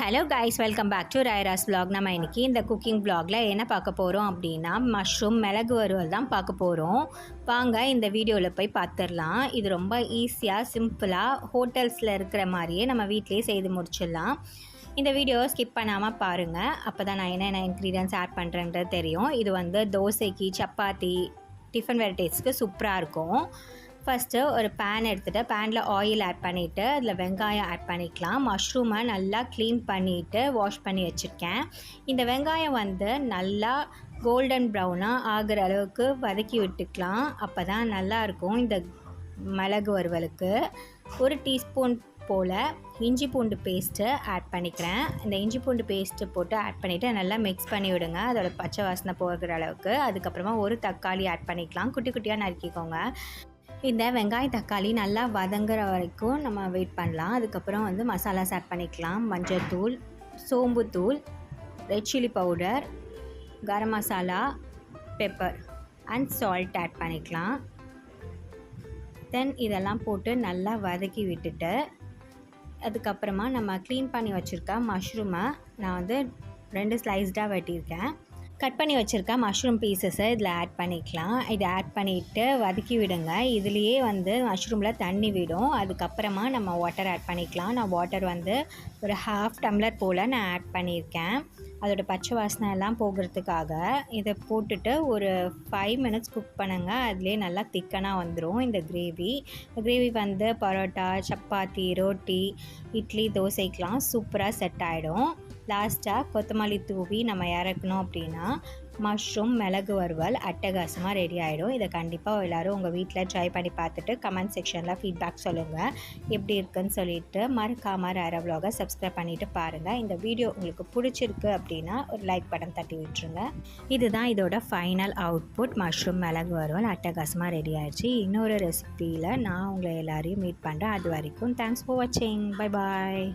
Hello guys welcome back to Rayaras blog நம்ம இன்னைக்கு இந்த குக்கிங் பிளாகில் என்ன பார்க்க போகிறோம் அப்படின்னா மஷ்ரூம் மிளகு வறுவல் தான் பார்க்க போகிறோம் வாங்க இந்த வீடியோவில் போய் பார்த்துடலாம் இது ரொம்ப ஈஸியாக சிம்பிளாக ஹோட்டல்ஸில் இருக்கிற மாதிரியே நம்ம வீட்டிலேயே செய்து முடிச்சிடலாம். இந்த வீடியோவை ஸ்கிப் பண்ணாமல் பாருங்கள் அப்போ தான் நான் என்னென்ன இன்க்ரீடியன்ஸ் ஆட் பண்ணுறேன்றது தெரியும். இது வந்து தோசைக்கு சப்பாத்தி டிஃபன் வெரைட்டிஸ்க்கு சூப்பராக இருக்கும். ஃபஸ்ட்டு ஒரு பேன் எடுத்துகிட்டு பேனில் ஆயில் ஆட் பண்ணிவிட்டு அதில் வெங்காயம் ஆட் பண்ணிக்கலாம். மஷ்ரூமை நல்லா க்ளீன் பண்ணிவிட்டு வாஷ் பண்ணி வச்சுருக்கேன். இந்த வெங்காயம் வந்து நல்லா கோல்டன் ப்ரௌனாக ஆகிற அளவுக்கு வதக்கி விட்டுக்கலாம். அப்போ தான் நல்லாயிருக்கும் இந்த மிளகு வறுவலுக்கு. ஒரு டீஸ்பூன் போல் இஞ்சி பூண்டு பேஸ்ட்டு ஆட் பண்ணிக்கிறேன். இந்த இஞ்சி பூண்டு பேஸ்ட்டு போட்டு ஆட் பண்ணிவிட்டு நல்லா மிக்ஸ் பண்ணி விடுங்க. அதோட பச்சை வாசனை போகிற அளவுக்கு. அதுக்கப்புறமா ஒரு தக்காளி ஆட் பண்ணிக்கலாம். குட்டி குட்டியாக நறுக்கிக்கோங்க. இந்த வெங்காயம் தக்காளி நல்லா வதங்குற வரைக்கும் நம்ம வெயிட் பண்ணலாம். அதுக்கப்புறம் வந்து மசாலாஸ் ஆட் பண்ணிக்கலாம். மஞ்சத்தூள் சோம்புத்தூள் red chilli powder garam masala pepper and salt add பண்ணிக்கலாம். தென் இதெல்லாம் போட்டு நல்லா வதக்கி விட்டுட்டு அதுக்கப்புறமா நம்ம க்ளீன் பண்ணி வச்சுருக்க மஷ்ரூமை நான் வந்து ரெண்டு ஸ்லைஸ்டாக வெட்டியிருக்கேன். கட் பண்ணி வச்சுருக்க மஷ்ரூம் பீசஸை இதில் ஆட் பண்ணிக்கலாம். இதை ஆட் பண்ணிவிட்டு வதக்கி விடுங்க. இதுலேயே வந்து மஷ்ரூமில் தண்ணி விடும். அதுக்கப்புறமா நம்ம வாட்டர் ஆட் பண்ணிக்கலாம். நான் வாட்டர் வந்து ஒரு ஹாஃப் டம்ளர் போல் நான் ஆட் பண்ணியிருக்கேன். அதோட பச்சை வாசனை எல்லாம் போகிறதுக்காக இதை போட்டுட்டு ஒரு ஃபைவ் மினிட்ஸ் குக் பண்ணுங்க. அதுலேயே நல்லா திக்கனாக வந்துடும் இந்த கிரேவி இந்த கிரேவி வந்து பரோட்டா சப்பாத்தி ரோட்டி இட்லி தோசைக்கெலாம் சூப்பராக செட் ஆகிடும் லாஸ்ட்டாக கொத்தமல்லி தூவி நம்ம இறக்கணும் அப்படின்னா மஷ்ரூம் மிளகு வறுவல் அட்டகாசமாக ரெடி ஆகிடும் இதை கண்டிப்பாக எல்லோரும் உங்கள் வீட்டில் ட்ரை பண்ணி பார்த்துட்டு கமெண்ட் செக்ஷனில் ஃபீட்பேக் சொல்லுங்கள் எப்படி இருக்குன்னு சொல்லிட்டு மறக்காமல் ரேர vlog-அ சப்ஸ்கிரைப் பண்ணிவிட்டு பாருங்கள் இந்த வீடியோ உங்களுக்கு பிடிச்சிருக்கு அப்படின்னா ஒரு லைக் பட்டன் தட்டி விட்டுருங்க. இதுதான் இதோட ஃபைனல் அவுட்புட் மஷ்ரூம் மிளகு வறுவல் அட்டகாசமாக ரெடி ஆகிடுச்சு இன்னொரு ரெசிபியில் நான் உங்களை எல்லாரையும் மீட் பண்ணுறேன் அது வரைக்கும் தேங்க்ஸ் ஃபார் வாட்சிங் பை பாய்